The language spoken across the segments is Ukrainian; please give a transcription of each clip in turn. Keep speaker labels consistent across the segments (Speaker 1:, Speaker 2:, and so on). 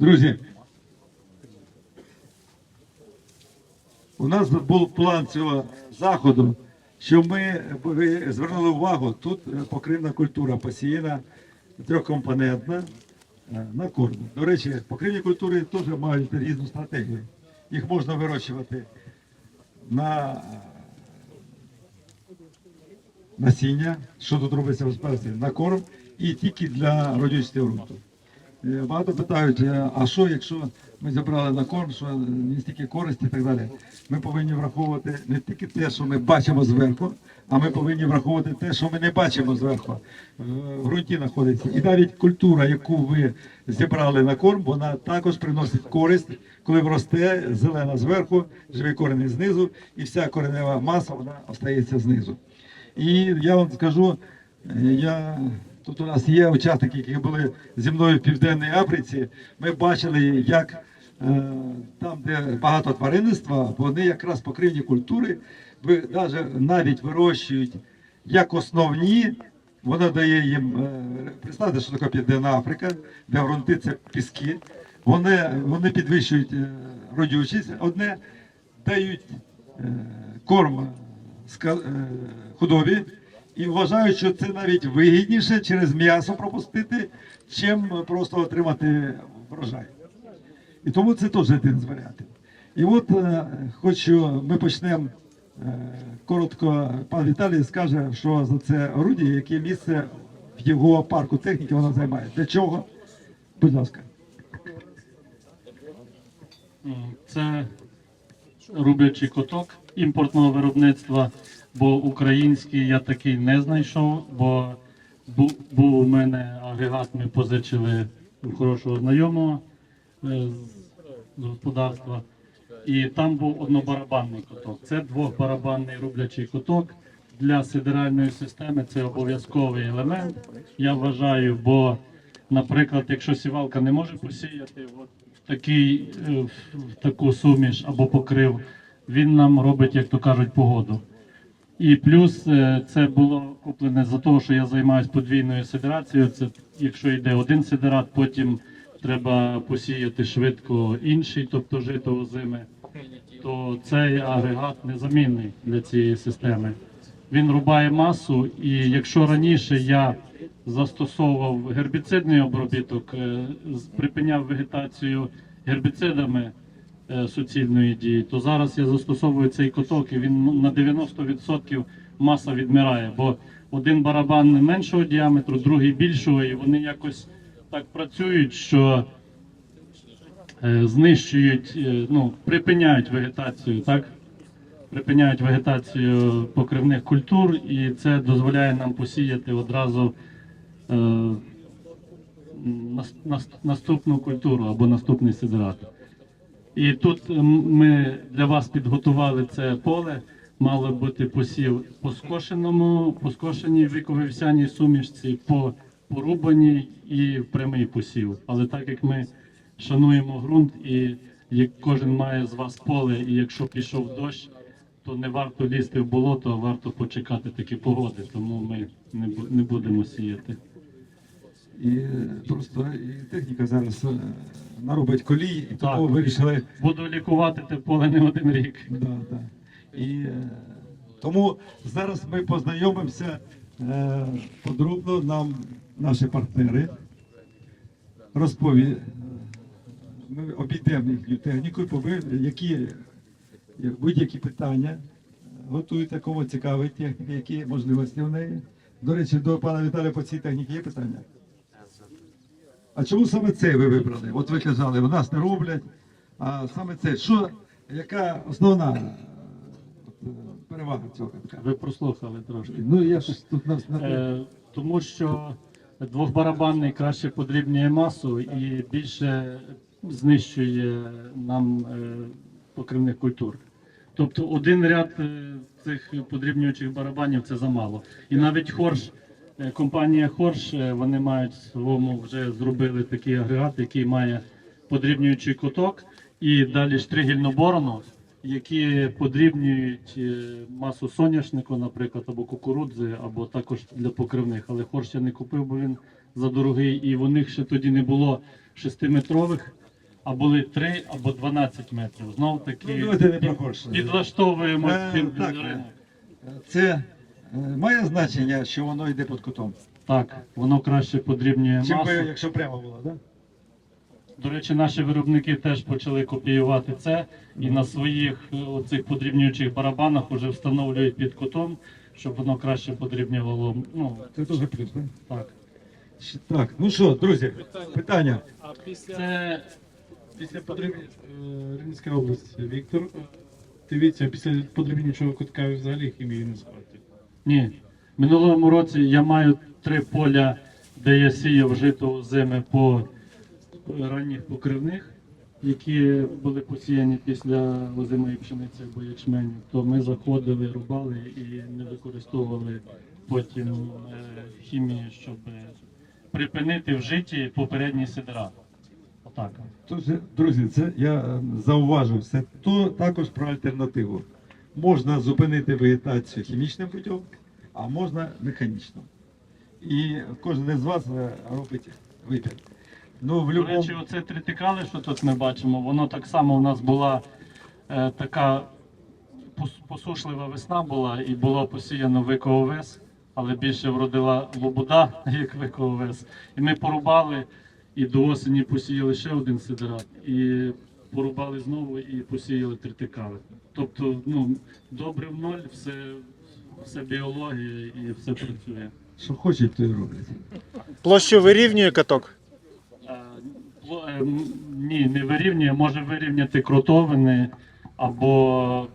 Speaker 1: Друзі, у нас був план цього заходу, що ми звернули увагу, тут е, покривна культура посіяна трьохкомпонентна е, на корм. До речі, покривні культури теж мають різну стратегію. Їх можна вирощувати на насіння, що тут робиться в господарстві, на корм і тільки для родючості ґрунту. Е, Багато питають, е, а що, якщо ми забрали на корм, що не стільки користі і так далі. Ми повинні враховувати не тільки те, що ми бачимо зверху, а ми повинні враховувати те, що ми не бачимо зверху. В ґрунті знаходиться. І навіть культура, яку ви зібрали на корм, вона також приносить користь, коли росте зелена зверху, живий корінь знизу, і вся коренева маса вона остається знизу. І я вам скажу, е, я тут у нас є учасники, які були зі мною в Південній Африці. Ми бачили, як е, там, де багато тваринництва, вони якраз покривні культури, навіть, вирощують як основні. Вона дає їм, е, представте, що таке Південна Африка, де ґрунти це піски. Вони, вони підвищують е, родючість одне, дають корм худобі і вважають, що це навіть вигідніше через м'ясо пропустити, чим просто отримати врожай. І тому це теж один з варіантів. І от е, хочу, ми почнемо е, коротко. Пан Віталій скаже, що за це орудіє, яке місце в його парку техніки вона займає. Для чого? Будь ласка.
Speaker 2: Це рублячий коток імпортного виробництва, бо український я такий не знайшов, бо був у мене агрегат, ми позичили у хорошого знайомого е, з- господарства. І там був однобарабанний коток. Це двохбарабанний рублячий коток. Для сидеральної системи це обов'язковий елемент. Я вважаю, бо, наприклад, якщо сівалка не може посіяти в, такий, е, в таку суміш або покрив, він нам робить, як то кажуть, погоду. І плюс е, це було куплене за того, що я займаюся подвійною сидерацією. Це якщо йде один сидерат, потім треба посіяти швидко інший, тобто жито озиме, то цей агрегат незамінний для цієї системи. Він рубає масу, і якщо раніше я застосовував гербіцидний обробіток, е, припиняв вегетацію гербіцидами суцільної дії, то зараз я застосовую цей коток, і він на 90% маса відмирає, бо один барабан меншого діаметру, другий більшого, і вони якось так працюють, що е, знищують, е, ну, припиняють вегетацію, так? Припиняють вегетацію покривних культур, і це дозволяє нам посіяти одразу е, нас- нас- наступну культуру або наступний сидерат. І тут ми для вас підготували це поле. Мало бути посів по скошеному, по скошеній віковівсяній сумішці, по порубаній і прямий посів. Але так як ми шануємо ґрунт і як кожен має з вас поле, і якщо пішов дощ, то не варто лізти в болото, а варто почекати такі погоди. Тому ми не будемо сіяти.
Speaker 1: І е, просто і техніка зараз е, наробить колій, і тому вирішили
Speaker 2: Буду лікувати те поле не один рік.
Speaker 1: Да, да. І е, тому зараз ми познайомимося е, подробно. Нам наші партнери розпові... Ми обійдемо їхню техніку, які е, будь-які питання е, готуєте, кому цікавить техніка, які можливості в неї. До речі, до пана Віталія по цій техніці є питання? А чому саме це ви вибрали? От ви казали, у нас не роблять, а саме це. Що, яка основна е, перевага цього катка?
Speaker 2: Ви прослухали трошки.
Speaker 1: Ну я ж тут нас на
Speaker 2: Е, тому що двохбарабанний краще подрібнює масу і більше знищує нам е, покривних культур. Тобто один ряд е, цих подрібнюючих барабанів це замало. І навіть Хорш, компанія Хорш, е, вони мають в своєму вже зробили такий агрегат, який має подрібнюючий куток і далі штригільну борону, які подрібнюють е, масу соняшнику, наприклад, або кукурудзи, або також для покривних. Але Хорш я не купив, бо він задорогий, і в них ще тоді не було шестиметрових а були 3 або 12 метрів. Знов таки
Speaker 1: Ну,
Speaker 2: під- підлаштовуємо
Speaker 1: Е,
Speaker 2: під ринок.
Speaker 1: Це е, має значення, що воно йде під кутом.
Speaker 2: Так, воно краще подрібнює
Speaker 1: Чим би,
Speaker 2: масу.
Speaker 1: якщо прямо було, так?
Speaker 2: До речі, наші виробники теж почали копіювати це і на своїх е, оцих подрібнюючих барабанах вже встановлюють під кутом, щоб воно краще подрібнювало. Ну,
Speaker 1: Це теж плюс, так?
Speaker 2: так.
Speaker 1: Так, ну що, друзі, питання.
Speaker 3: А після,
Speaker 2: Це
Speaker 3: після подріб... е, Рівненська область, Віктор, е, дивіться, після подрібнючого кутка ви взагалі хімію не схватите.
Speaker 2: Ні. Минулому році я маю три поля, де я сіяв жито зими по ранніх покривних, які були посіяні після озимої пшениці або ячменю. То ми заходили, рубали і не використовували потім е, хімії, щоб припинити в житті попередні сидера. Отак.
Speaker 1: Тож, друзі, це я е, зауважив, це то також про альтернативу. Можна зупинити вегетацію хімічним путем, а можна механічно. І кожен із вас е, робить вибір. Ну, в
Speaker 2: До речі, оце тритикали, що тут ми бачимо, воно так само у нас була е, така посушлива весна була і було посіяно викоовес, але більше вродила лобуда, як викоовес. І ми порубали і до осені посіяли ще один сидерат. І порубали знову і посіяли тритикали. Тобто, ну, добре в ноль, все, все біологія і все працює.
Speaker 1: Що хочуть, то й роблять.
Speaker 4: Площу вирівнює каток.
Speaker 2: Е, е, Ні, не вирівнює, може вирівняти кротовини або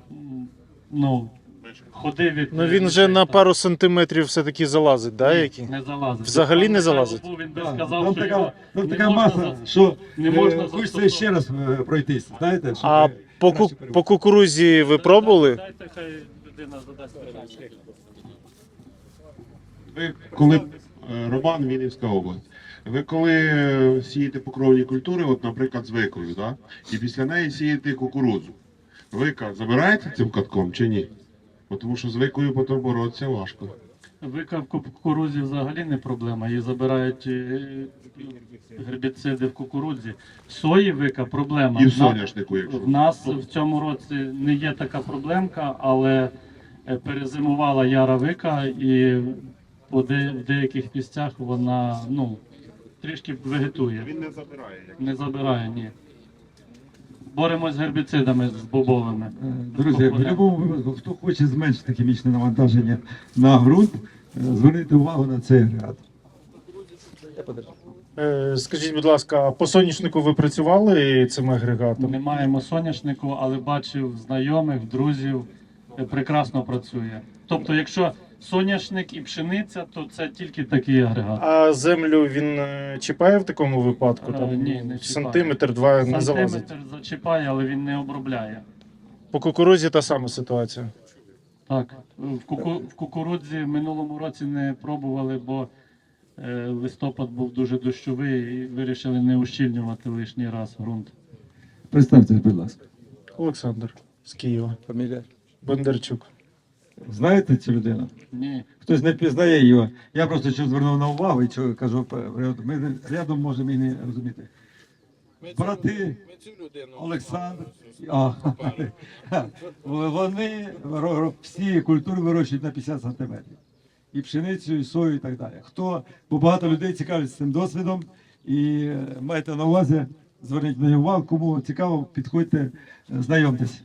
Speaker 2: ну, ходи від.
Speaker 4: Ну він вже на пару сантиметрів все-таки залазить, да, які?
Speaker 2: Не залазить.
Speaker 4: Взагалі не залазить?
Speaker 2: Він би сказав,
Speaker 1: там
Speaker 2: що
Speaker 1: така,
Speaker 2: його
Speaker 1: там
Speaker 2: не
Speaker 1: така
Speaker 2: можна
Speaker 1: маса,
Speaker 2: за-
Speaker 1: що
Speaker 2: не
Speaker 1: е,
Speaker 2: можна
Speaker 1: хочеться
Speaker 2: застосовувати.
Speaker 1: ще раз е, пройтись, знаєте? щоб
Speaker 4: А
Speaker 1: ви
Speaker 4: по,
Speaker 1: краще
Speaker 4: ку- по кукурузі ви пробували?
Speaker 2: Дайте, хай людина задасть питання.
Speaker 5: Ви коли е, Роман Вінівська область. Ви коли е, сієте покровні культури, от, наприклад, з викою, да? і після неї сієте кукурудзу. Вика забираєте цим катком чи ні? Тому що з викою потім боротися важко.
Speaker 2: Вика в кукурудзі взагалі не проблема. Її забирають е, гербіциди в кукурудзі. В сої вика проблема.
Speaker 5: І в соняшнику, якщо.
Speaker 2: В нас в цьому році не є така проблемка, але е, перезимувала яра вика і в деяких місцях вона ну, трішки вегетує.
Speaker 5: Він не забирає.
Speaker 2: Не забирає, ні. Боремось з гербіцидами з бобовими.
Speaker 1: Е, Друзі, в будь-якому випадку, хто хоче зменшити хімічне навантаження на ґрунт, е, зверніть увагу на цей агрегат.
Speaker 4: Е, Скажіть, будь ласка, по соняшнику ви працювали цим агрегатом?
Speaker 2: Не маємо соняшнику, але бачив знайомих, друзів, прекрасно працює. Тобто, якщо соняшник і пшениця, то це тільки такий агрегат.
Speaker 4: А землю він е, чіпає в такому випадку?
Speaker 2: Е,
Speaker 4: Там
Speaker 2: ні, не чіпає.
Speaker 4: сантиметр, два не залазить.
Speaker 2: Сантиметр зачіпає, але він не обробляє.
Speaker 4: По кукурузі та сама ситуація.
Speaker 2: Так, в, куку, в кукурудзі в минулому році не пробували, бо е, листопад був дуже дощовий і вирішили не ущільнювати лишній раз ґрунт.
Speaker 1: Представтесь, будь ласка.
Speaker 4: Олександр з Києва.
Speaker 6: Фамілія?
Speaker 4: Бондарчук.
Speaker 1: Знаєте цю людину?
Speaker 2: Ні,
Speaker 1: Хтось не впізнає його. Я просто що звернув на увагу і що кажу, ми рядом можемо і не розуміти. Брати Олександр, а, вони всі культури вирощують на 50 сантиметрів. І пшеницю, і сою, і так далі. Хто, бо багато людей цікавляться цим досвідом, і е, майте на увазі, зверніть на увагу, кому цікаво, підходьте, е, знайомтесь.